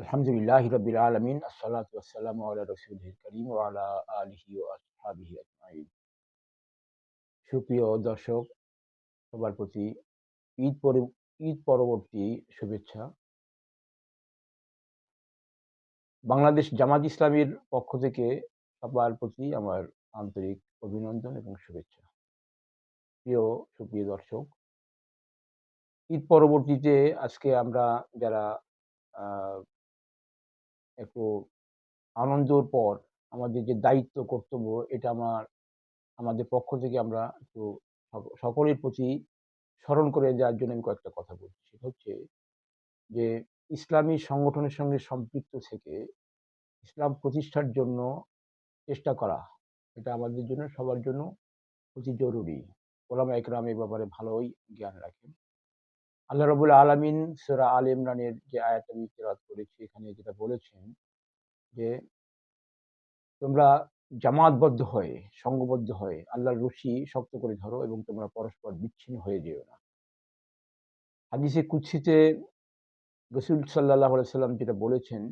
আলহামদুলিল্লাহ রবিল আলমিন, আসসালাত আসসালাম আল্লাহ রসুল করিম আলা আলহি আসহাবিহি সুপ্রিয় দর্শক, সবার প্রতি ঈদ ঈদ পরবর্তী শুভেচ্ছা। বাংলাদেশ জামাত ইসলামীর পক্ষ থেকে সবার প্রতি আমার আন্তরিক অভিনন্দন এবং শুভেচ্ছা। প্রিয়, সুপ্রিয় দর্শক, ঈদ পরবর্তীতে আজকে আমরা যারা একটু আনন্দর পর আমাদের যে দায়িত্ব, কর্তব্য, এটা আমার, আমাদের পক্ষ থেকে আমরা একটু সকলের প্রতি স্মরণ করে দেওয়ার জন্য আমি কয়েকটা কথা বলছি। সেটা হচ্ছে যে, ইসলামী সংগঠনের সঙ্গে সম্পৃক্ত থেকে ইসলাম প্রতিষ্ঠার জন্য চেষ্টা করা, এটা আমাদের জন্য, সবার জন্য অতি জরুরি। ওলামা একরাম এ ব্যাপারে ভালোই জ্ঞান রাখেন। আল্লাহ রবুল আলমিন সেরা আল ইমরানের যে আয়াত আমি করেছি, এখানে যেটা বলেছেন যে, তোমরা জামাতবদ্ধ হয়ে, সঙ্গবদ্ধ হয়ে, আল্লাহর রশি শক্ত করে ধরো এবং তোমরা পরস্পর বিচ্ছিন্ন হয়ে যেও না। হাদিসে কুৎসিতে রসুল সাল্লাহ সাল্লাম যেটা বলেছেন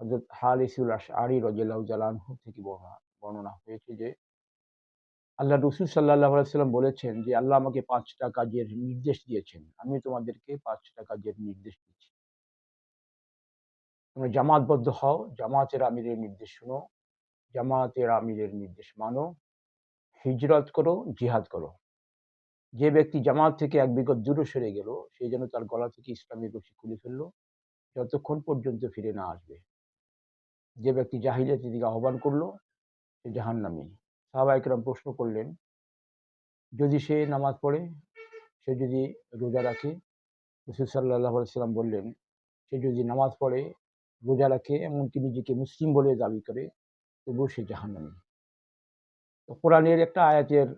হজরত হালিসুল আরি রজাল্লাহ জালানহু থেকে বর্ণনা বর্ণনা হয়েছে যে আল্লাহ রসুল সাল্লাহ সাল্লাম বলেছেন যে, আল্লাহ আমাকে পাঁচটা কাজের নির্দেশ দিয়েছেন। আমি তোমাদেরকে পাঁচটা কাজের নির্দেশ দিচ্ছি। তোমরা জামাতবদ্ধ হও। জামাতের আমিরের নির্দেশ শুনো। জামাতের আমিরের নির্দেশ মানো। হিজরত করো, জিহাদ করো। যে ব্যক্তি জামাত থেকে এক বিগত দূরে সরে গেল সেই যেন তার গলা থেকে ইসলামের রশি খুলে ফেলল, যতক্ষণ পর্যন্ত ফিরে না আসবে। যে ব্যক্তি জাহিলিয়াতের দিকে আহ্বান করল, সে জাহান্নামি। সাহাবা একরাম প্রশ্ন করলেন, যদি সে নামাজ পড়ে, সে যদি রোজা রাখে? রসুল সাল্লাহ সাল্লাম বললেন, সে যদি নামাজ পড়ে, রোজা রাখে, এমনকি নিজেকে মুসলিম বলে দাবি করে, তবুও সে জাহান্নামি। তো কোরআনের একটা আয়াতের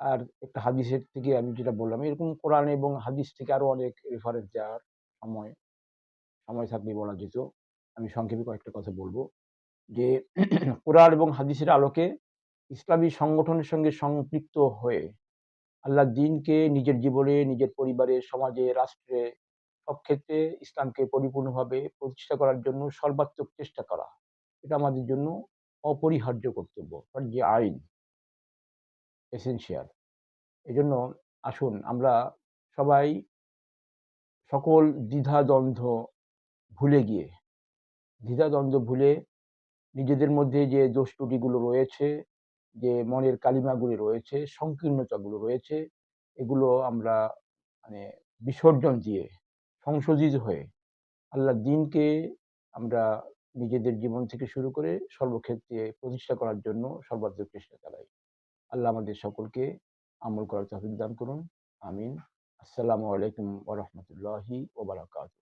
আর একটা হাদিসের থেকে আমি যেটা বললাম, এরকম কোরআন এবং হাদিস থেকে আরও অনেক রেফারেন্স দেওয়ার সময় সময় থাকলে বলা যেত। আমি সংক্ষেপে কয়েকটা কথা বলব। যে কোরআন এবং হাদিসের আলোকে ইসলামী সংগঠনের সঙ্গে সম্পৃক্ত হয়ে আল্লাহ দিনকে নিজের জীবনে, নিজের পরিবারে, সমাজে, রাষ্ট্রে সব ক্ষেত্রে ইসলামকে পরিপূর্ণভাবে প্রতিষ্ঠা করার জন্য সর্বাত্মক চেষ্টা করা। এটা আমাদের জন্য অপরিহার্য কর্তব্য যে আইন এসেন্সিয়াল এই জন্য আসুন আমরা সবাই সকল দ্বিধাদ্বন্দ্ব ভুলে গিয়ে, দ্বিধাদ্বন্দ্ব ভুলে নিজেদের মধ্যে যে দোষ ত্রুটিগুলো রয়েছে যে মনের কালিমাগুলি রয়েছে, সংকীর্ণতাগুলো রয়েছে, এগুলো আমরা মানে বিসর্জন দিয়ে সংশোধিত হয়ে আল্লাহ দিনকে আমরা নিজেদের জীবন থেকে শুরু করে সর্বক্ষেত্রে প্রতিষ্ঠা করার জন্য সর্বাত্মক চেষ্টা চালাই। আল্লাহ আমাদের সকলকে আমল করার তহবিল দান করুন। আমিন। আসসালামু আলাইকুম ওরহমতুল্লাহি ওবরাকাতু